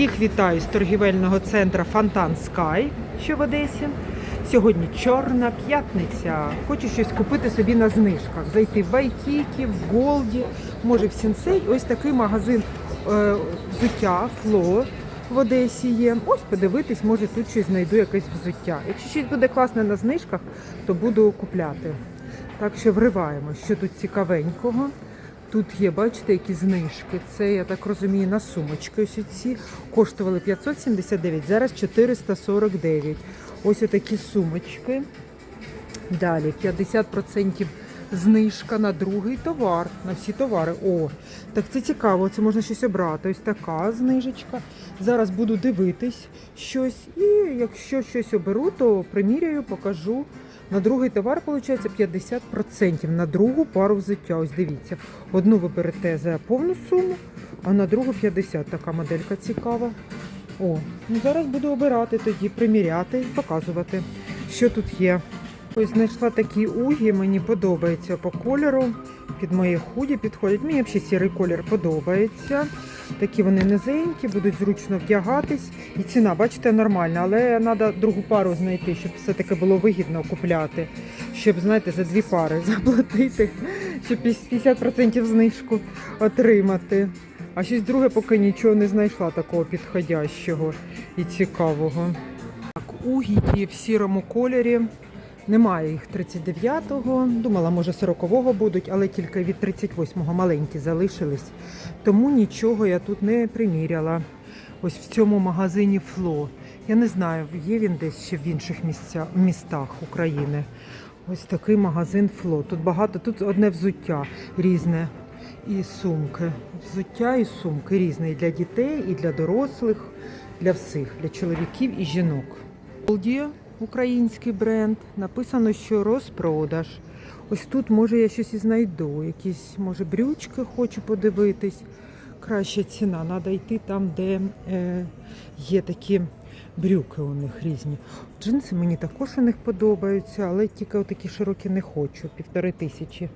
Всіх вітаю з торгівельного центру Фонтан Скай, що в Одесі. Сьогодні чорна п'ятниця. Хочу щось купити собі на знижках. Зайти в Вайкікі, в Голді, може в Сінсей. Ось такий магазин е, взуття Фло в Одесі є. Ось подивитись, може тут щось знайду якесь взуття. Якщо щось буде класне на знижках, то буду купляти. Так що вриваємо, що тут цікавенького. Тут є, бачите, які знижки. Це, я так розумію, на сумочки. Ось ці коштували 579, зараз 449. Ось отакі сумочки. Далі 50% знижка на другий товар, на всі товари. О, так це цікаво, це можна щось обрати. Ось така знижечка. Зараз буду дивитись щось. І якщо щось оберу, то приміряю, покажу. На другий товар, виходить, 50% на другу пару взуття. Ось дивіться. Одну ви берете за повну суму, а на другу 50. Така моделька цікава. О, ну зараз буду обирати тоді, приміряти і показувати, що тут є. Ось знайшла такі угі, мені подобається по кольору. Під моє худі підходять. Мені взагалі сірий колір подобається. Такі вони низенькі, будуть зручно вдягатись. І ціна, бачите, нормальна, але треба другу пару знайти, щоб все-таки було вигідно купляти. Щоб, знаєте, за дві пари заплатити, щоб 50% знижку отримати. А щось друге поки нічого не знайшла такого підходящого і цікавого. Так, угідді в сірому кольорі. Немає їх 39-го. Думала, може 40-го будуть, але тільки від 38-го маленькі залишились. Тому нічого я тут не приміряла. Ось в цьому магазині Фло. Я не знаю, є він десь ще в інших місця, містах України. Ось такий магазин Фло. Тут багато, тут одне взуття різне. І сумки. Взуття і сумки різні і для дітей, і для дорослих, для всіх, для чоловіків і жінок. Голді український бренд. Написано, що розпродаж. Ось тут, може, я щось і знайду. Якісь, може, брючки хочу подивитись. Краща ціна. Треба йти там, де е, є такі брюки у них різні. Джинси мені також у них подобаються, але тільки такі широкі не хочу. Півтори тисячі,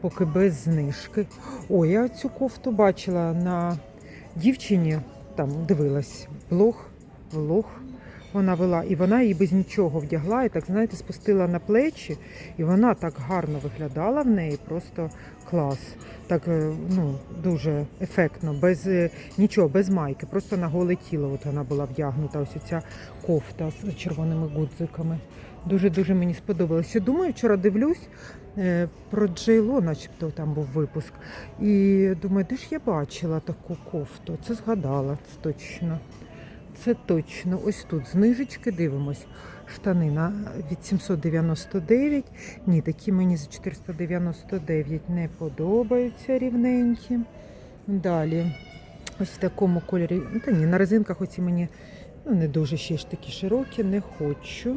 поки без знижки. О, я цю кофту бачила на дівчині, там дивилась блог, влог вона вела, і вона її без нічого вдягла, і так, знаєте, спустила на плечі, і вона так гарно виглядала в неї, просто клас. Так, е, ну, дуже ефектно, без е, нічого, без майки, просто на голе тіло от вона була вдягнута, ось ця кофта з червоними гудзиками. Дуже-дуже мені сподобалось. Ще думаю, вчора дивлюсь е, про Джейло, начебто там був випуск. І думаю, де ж я бачила таку кофту? Це згадала, точно. Це точно. Ось тут знижечки, дивимось. Штани на від 799. Ні, такі мені за 499 не подобаються рівненькі. Далі. Ось в такому кольорі. Ну, та ні, на резинках оці мені ну, не дуже ще ж такі широкі, не хочу.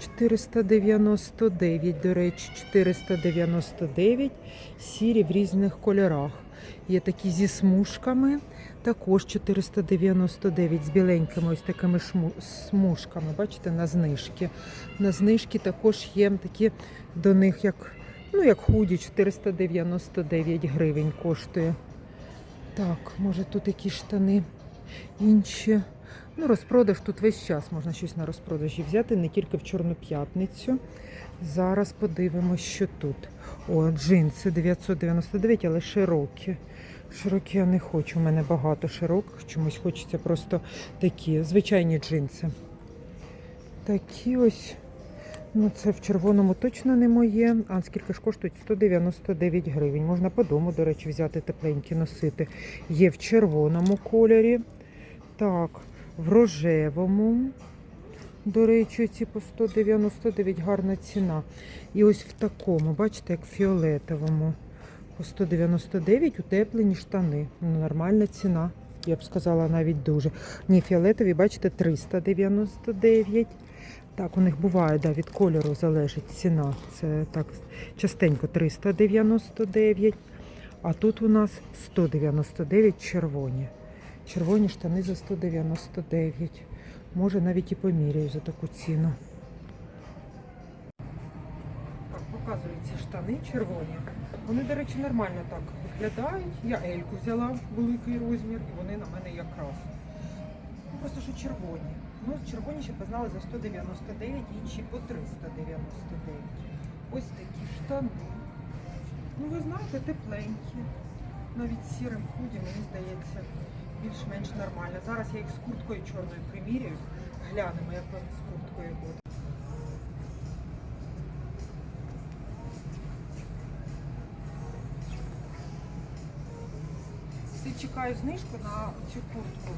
499, до речі, 499. Сірі в різних кольорах. Є такі зі смужками, також 499 з біленькими ось такими смужками. Бачите, на знижки. На знижки також є такі до них, як, ну, як худі, 499 гривень коштує. Так, може тут якісь штани інші. Ну, розпродаж тут весь час можна щось на розпродажі взяти, не тільки в Чорну п'ятницю. Зараз подивимось, що тут. О, джинси 999, але широкі. Широкі я не хочу, у мене багато широких, чомусь хочеться просто такі, звичайні джинси. Такі ось, ну це в червоному точно не моє. А скільки ж коштують? 199 гривень. Можна по дому, до речі, взяти тепленькі носити. Є в червоному кольорі. Так, в рожевому. До речі, ці по 199 гарна ціна. І ось в такому, бачите, як фіолетовому. По 199 утеплені штани. Ну, нормальна ціна. Я б сказала, навіть дуже. Ні, фіолетові, бачите, 399. Так, у них буває, да, від кольору залежить ціна. Це так частенько 399. А тут у нас 199 червоні. Червоні штани за 199. Може навіть і поміряю за таку ціну. Так, показую штани червоні. Вони, до речі, нормально так виглядають. Я Ельку взяла великий розмір, і вони на мене якраз. Просто що червоні. Ну, червоні, щоб ви знали, за 199, інші по 399. Ось такі штани. Ну, ви знаєте, тепленькі. Навіть сірим худі, мені здається, більш-менш нормально. Зараз я їх з курткою чорною примірюю. Глянемо, як вони з курткою будуть. Всі чекаю знижку на цю куртку.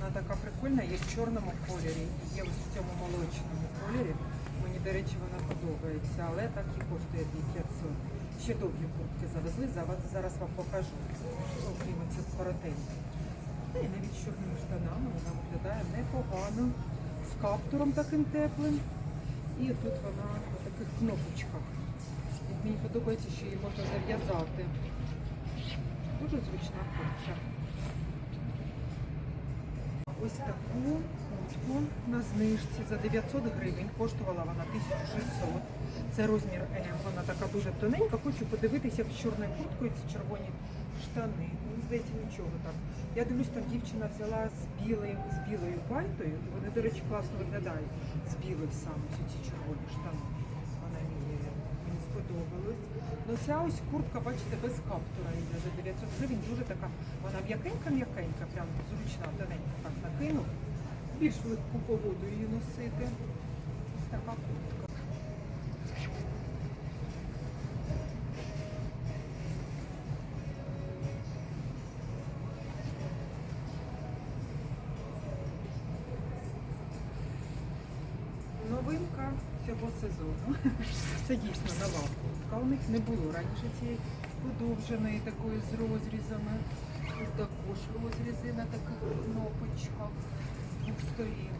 Вона така прикольна, є в чорному кольорі, є ось в цьому молочному кольорі. Мені, до речі, вона подобається, але так і коштує 2500. Ще довгі куртки завезли, зараз вам покажу. Окрім цих коротеньких. Й навіть з чорними штанами вона виглядає непогано. З каптуром таким теплим. І тут вона на таких кнопочках. І мені подобається, що її можна зав'язати. Дуже зручна куртка. Ось таку куртку на знижці за 900 гривень. Коштувала вона 1600. Це розмір М. Вона така дуже тоненька. Хочу подивитися з чорною курткою ці червоні штани. Мені здається, нічого так. Я дивлюсь, там дівчина взяла з білою, з білою пальтою, вони, до речі, класно виглядають. З білою саме ці червоні штани. Вона мені, мені сподобалась. Ну ця ось куртка, бачите, без каптура йде за 900 гривень. Дуже така, вона м'якенька-м'якенька, прям зручна, тоненька так накинув. Більш легку погоду її носити. Ось така куртка. Сезону. Це дійсно нова куртка. У них не було раніше цієї подовженої такої з розрізами. Тут також розрізи на таких кнопочках з двох сторін.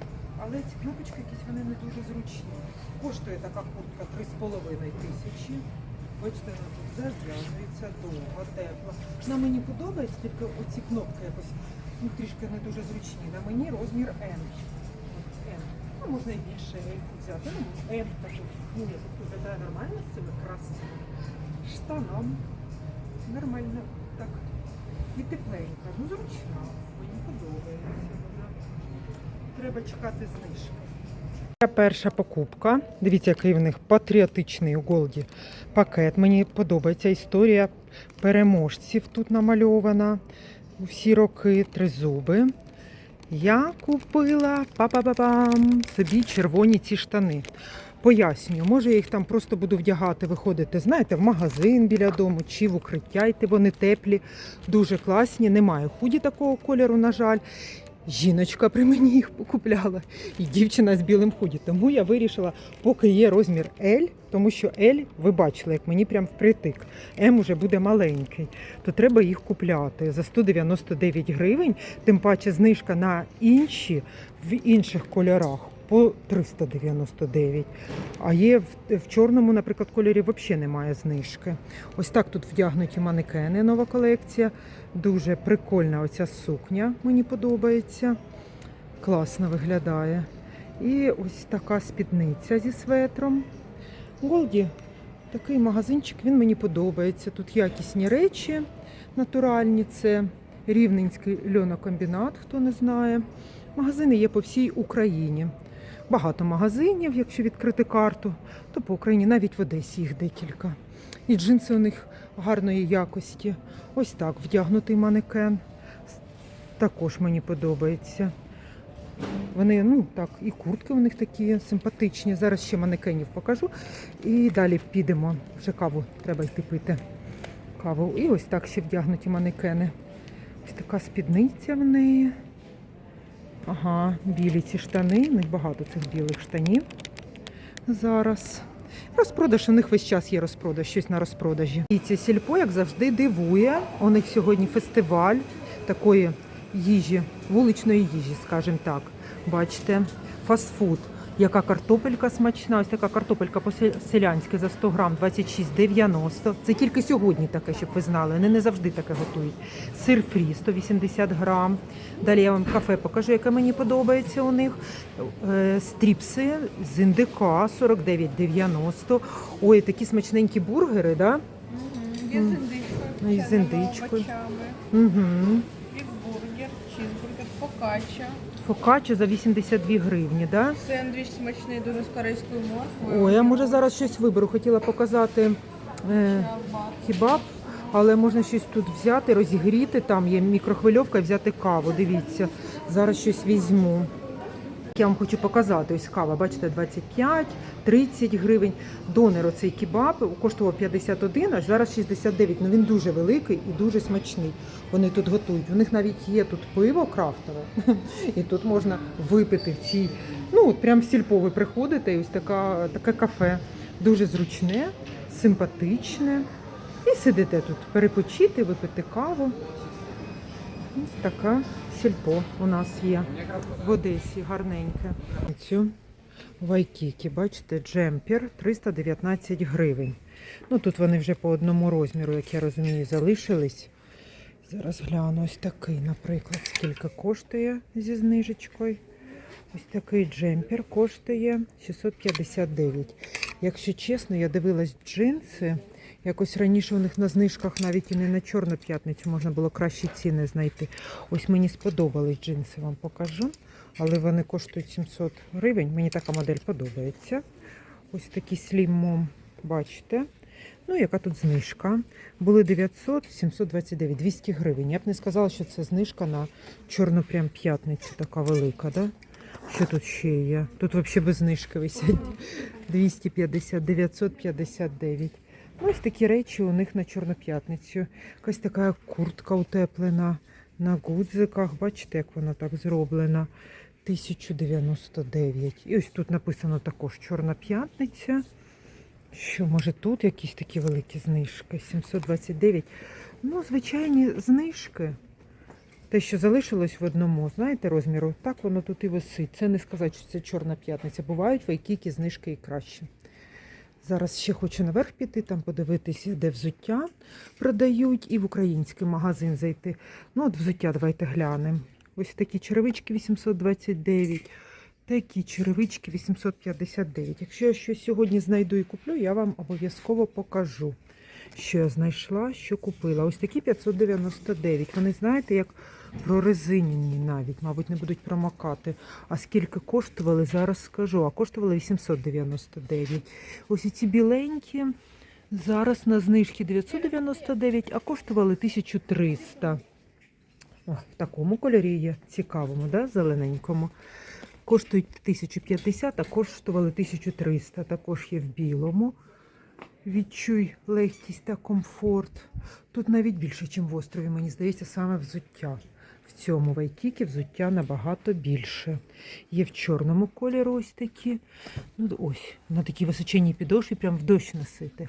Але ці кнопочки якісь вони не дуже зручні. Коштує така куртка 3,5 тисячі. Бачите, вона тут зав'язується довго, тепло. Вона мені подобається, тільки оці кнопки якось ну, трішки не дуже зручні. На мені розмір М. Ну, можна і більше взяти. Ну, М також. Ні, тут виглядає нормально з цими красними штанами. Нормально так. І тепленька. Ну, зручна. Мені подобається. Треба чекати знижки. Перша покупка. Дивіться, який в них патріотичний у Голді пакет. Мені подобається історія переможців тут намальована. Всі роки тризуби. Я купила па-па-па-пам, собі червоні ці штани. Пояснюю, може я їх там просто буду вдягати, виходити, знаєте, в магазин біля дому чи в укриття йти, вони теплі, дуже класні. Немає худі такого кольору, на жаль. Жіночка при мені їх покупляла, і дівчина з білим худі. Тому я вирішила, поки є розмір L, тому що L, ви бачили, як мені прям впритик. М уже буде маленький, то треба їх купляти за 199 гривень, тим паче знижка на інші в інших кольорах по 399. А є в, в чорному, наприклад, кольорі взагалі немає знижки. Ось так тут вдягнуті манекени, нова колекція. Дуже прикольна оця сукня, мені подобається. Класно виглядає. І ось така спідниця зі светром. Голді, такий магазинчик, він мені подобається. Тут якісні речі натуральні. Це Рівненський льонокомбінат, хто не знає. Магазини є по всій Україні. Багато магазинів, якщо відкрити карту, то по Україні навіть в Одесі їх декілька. І джинси у них гарної якості. Ось так вдягнутий манекен. Також мені подобається. Вони, ну так, і куртки у них такі симпатичні. Зараз ще манекенів покажу. І далі підемо. Вже каву треба йти пити. Каву. І ось так ще вдягнуті манекени. Ось така спідниця в неї. Ага, білі ці штани. У них багато цих білих штанів зараз. Розпродаж у них весь час є розпродаж, щось на розпродажі. І це сільпо, як завжди, дивує. У них сьогодні фестиваль такої їжі, вуличної їжі, скажімо так. Бачите, фастфуд. Яка картопелька смачна, ось така картопелька по-селянськи за 100 грам 26,90. Це тільки сьогодні таке, щоб ви знали. Вони не завжди таке готують. Сир фрі 180 грам. Далі я вам кафе покажу, яке мені подобається у них. Е, Стріпси з індика 49,90. Ой, такі смачненькі бургери, да? Є з індичкою. з індичкою. Угу. Бігбургер, чізбургер, фокачча. Фокаччо за 82 гривні, да? Сендвіч смачний дуже з корейською морквою. Ой, я може зараз щось виберу. Хотіла показати е, хібаб, але можна щось тут взяти, розігріти. Там є мікрохвильовка і взяти каву. Дивіться, зараз щось візьму. Я вам хочу показати, ось кава, бачите, 25, 30 гривень. Донер оцей кебаб коштував 51, аж зараз 69. Ну він дуже великий і дуже смачний. Вони тут готують. У них навіть є тут пиво крафтове, і тут можна випити в цій. Ну, от прям в сільпо ви приходите, і ось така, таке кафе. Дуже зручне, симпатичне. І сидите тут, перепочити, випити каву. Ось така сільпо у нас є в Одесі, гарненьке. Цю вайкіки, бачите, джемпер 319 гривень. Ну тут вони вже по одному розміру, як я розумію, залишились. Зараз гляну ось такий, наприклад, скільки коштує зі знижечкою. Ось такий джемпер коштує 659. Якщо чесно, я дивилась джинси. Якось раніше у них на знижках навіть і не на чорну п'ятницю можна було кращі ціни знайти. Ось мені сподобались джинси, вам покажу. Але вони коштують 700 гривень. Мені така модель подобається. Ось такі Mom, бачите. Ну, яка тут знижка? Були 900, 729, 200 гривень. Я б не сказала, що це знижка на чорну прям п'ятницю, така велика, да? Що тут ще є? Тут взагалі без знижки висять 250, 959. Ось такі речі у них на Чорну п'ятницю. Якась така куртка утеплена на гудзиках. Бачите, як вона так зроблена. 1099. І ось тут написано також Чорна п'ятниця. Що, може, тут якісь такі великі знижки? 729. Ну, звичайні знижки. Те, що залишилось в одному, знаєте, розміру, так воно тут і висить. Це не сказати, що це Чорна п'ятниця. Бувають вайкіки знижки і краще. Зараз ще хочу наверх піти, там подивитися, де взуття продають, і в український магазин зайти. Ну, от взуття давайте глянемо. Ось такі черевички 829, такі черевички 859. Якщо я щось сьогодні знайду і куплю, я вам обов'язково покажу, що я знайшла, що купила. Ось такі 599. Вони, знаєте, як прорезинені навіть, мабуть, не будуть промокати. А скільки коштували, зараз скажу. А коштували 899. Ось ці біленькі. Зараз на знижці 999, а коштували 1300. О, в такому кольорі є цікавому, да? зелененькому. Коштують 1050, а коштували 1300. Також є в білому. Відчуй легкість та комфорт. Тут навіть більше, ніж в острові, мені здається, саме взуття. В цьому вайкікі взуття набагато більше. Є в чорному кольорі ось такі. Ну, ось, на такій височенній підошві, прям в дощ носити.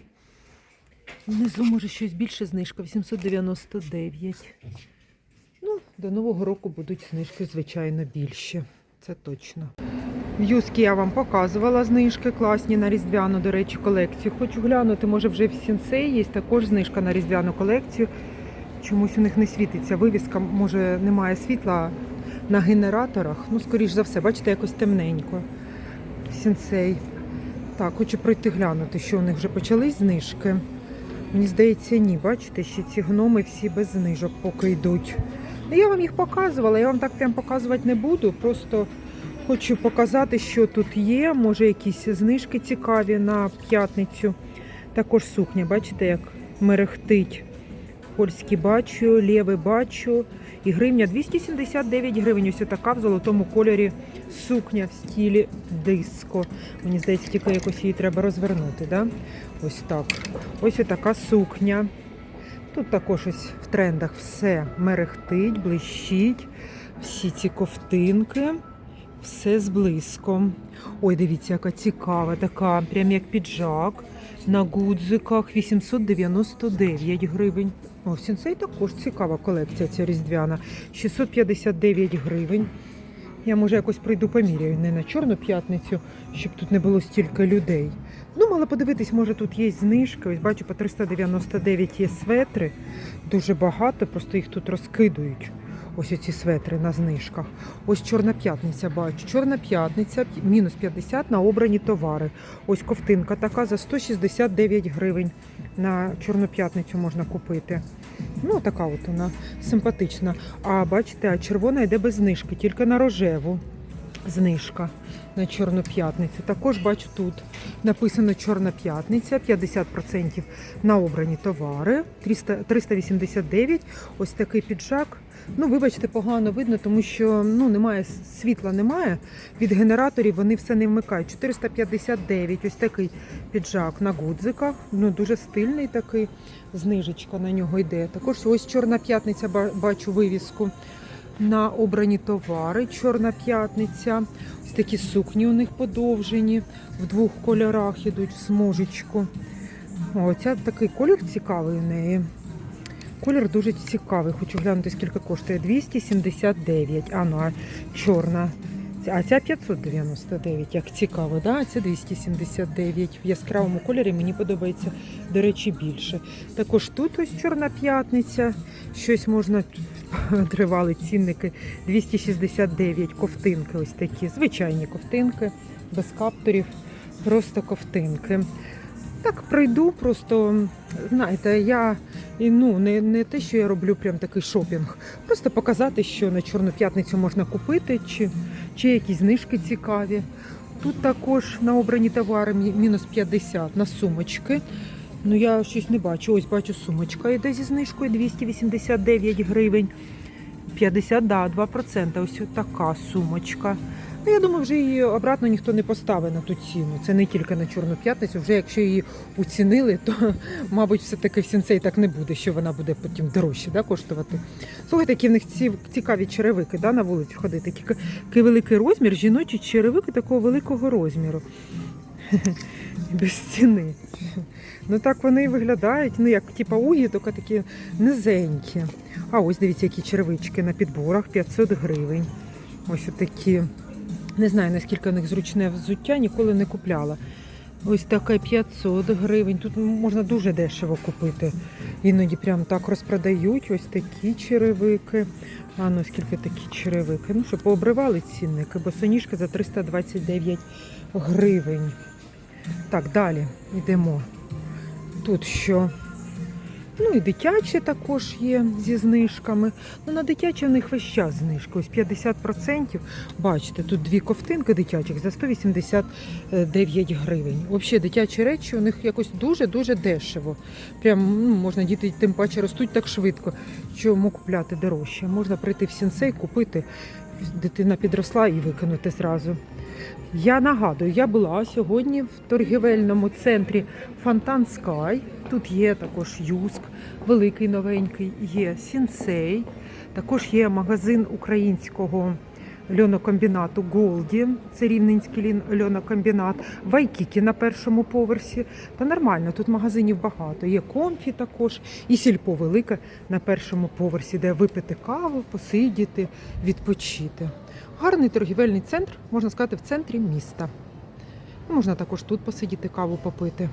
Внизу, може, щось більше знижка, 899. Ну, до Нового року будуть знижки, звичайно, більше. Це точно. Юскі я вам показувала знижки класні на різдвяну, до речі, колекцію. Хочу глянути, може вже в Сінсей є також знижка на різдвяну колекцію. Чомусь у них не світиться вивіска, може немає світла на генераторах. Ну, скоріш за все, бачите, якось темненько. Сінсей. Так, хочу пройти глянути, що у них вже почались знижки. Мені здається, ні. Бачите, ще ці гноми всі без знижок поки йдуть. Ну, я вам їх показувала, я вам так прям показувати не буду. Просто хочу показати, що тут є. Може, якісь знижки цікаві на п'ятницю. Також сукня, бачите, як мерехтить. Польський бачу, лєвий бачу. І гривня 279 гривень. Ось така в золотому кольорі сукня в стілі диско. Мені здається, тільки якось її треба розвернути. Да? Ось так. Ось така сукня. Тут також ось в трендах все мерехтить, блищить. Всі ці ковтинки, все з блиском. Ой, дивіться, яка цікава, така, прям як піджак. На гудзиках 899 гривень. О, в також цікава колекція ця різдвяна. 659 гривень. Я може якось прийду поміряю, не на Чорну п'ятницю, щоб тут не було стільки людей. Думала подивитись, може тут є знижки. Ось бачу, по 399 є светри. Дуже багато, просто їх тут розкидують. Ось оці светри на знижках. Ось Чорна п'ятниця бачу. Чорна п'ятниця, мінус 50 на обрані товари. Ось ковтинка така за 169 гривень. На Чорну п'ятницю можна купити. Ну, така от вона симпатична. А бачите, червона йде без знижки, тільки на рожеву. Знижка на Чорну п'ятницю. Також бачу тут написано Чорна п'ятниця, 50% на обрані товари, 300, 389. Ось такий піджак. Ну, вибачте, погано видно, тому що ну, немає світла, немає. Від генераторів вони все не вмикають. 459, ось такий піджак на гудзиках. Ну, дуже стильний такий. Знижечка на нього йде. Також ось Чорна п'ятниця ба- бачу вивіску на обрані товари. Чорна п'ятниця. Ось такі сукні у них подовжені, в двох кольорах ідуть в смужечку. О, ця такий колір цікавий у неї. Колір дуже цікавий. Хочу глянути, скільки коштує. 279. А ну, а чорна. А ця 599, як цікаво, да? це 279. В яскравому кольорі мені подобається, до речі, більше. Також тут ось Чорна п'ятниця. Щось можна тривали цінники 269 ковтинки, ось такі, звичайні ковтинки, без капторів, просто ковтинки. Так прийду, просто знаєте, я ну, не, не те, що я роблю прям такий шопінг, просто показати, що на Чорну п'ятницю можна купити, чи, чи якісь знижки цікаві. Тут також на обрані товари мінус 50 на сумочки. Ну я щось не бачу. Ось бачу, сумочка йде зі знижкою 289 гривень. 50, да, 2%. Ось така сумочка. Ну, я думаю, вже її обратно ніхто не поставить на ту ціну. Це не тільки на Чорну п'ятницю. Вже якщо її уцінили, то, мабуть, все-таки в сінцей так не буде, що вона буде потім дорожче да, коштувати. Слухайте, які в них ці цікаві черевики да, на вулицю ходити. Такий великий розмір, жіночі черевики такого великого розміру. Без ціни. Ну так вони і виглядають, ну як типа угі, тільки такі низенькі. А ось дивіться, які черевички на підборах 500 гривень. Ось такі. Не знаю, наскільки у них зручне взуття, ніколи не купляла. Ось таке 500 гривень. Тут можна дуже дешево купити. Іноді прям так розпродають. Ось такі черевики. А ну скільки такі черевики? Ну що, пообривали цінники, бо соніжка за 329 гривень. Так, далі йдемо. Тут що? Ну і дитячі також є зі знижками. Ну на дитячі в них весь час знижка. Ось 50%. Бачите, тут дві ковтинки дитячих за 189 гривень. Взагалі дитячі речі у них якось дуже-дуже дешево. Прям ну, можна діти тим паче ростуть так швидко. Чому купляти дорожче? Можна прийти в сінцей, купити. Дитина підросла і викинути зразу. Я нагадую, я була сьогодні в торгівельному центрі Фонтан Скай. Тут є також Юск, великий новенький, є Сінсей. Також є магазин українського льонокомбінату Голді. Це рівненський льонокомбінат. Вайкікі на першому поверсі. Та нормально, тут магазинів багато. Є комфі також, і сільпо велике на першому поверсі, де випити каву, посидіти, відпочити. Гарний торгівельний центр, можна сказати, в центрі міста. Можна також тут посидіти, каву попити.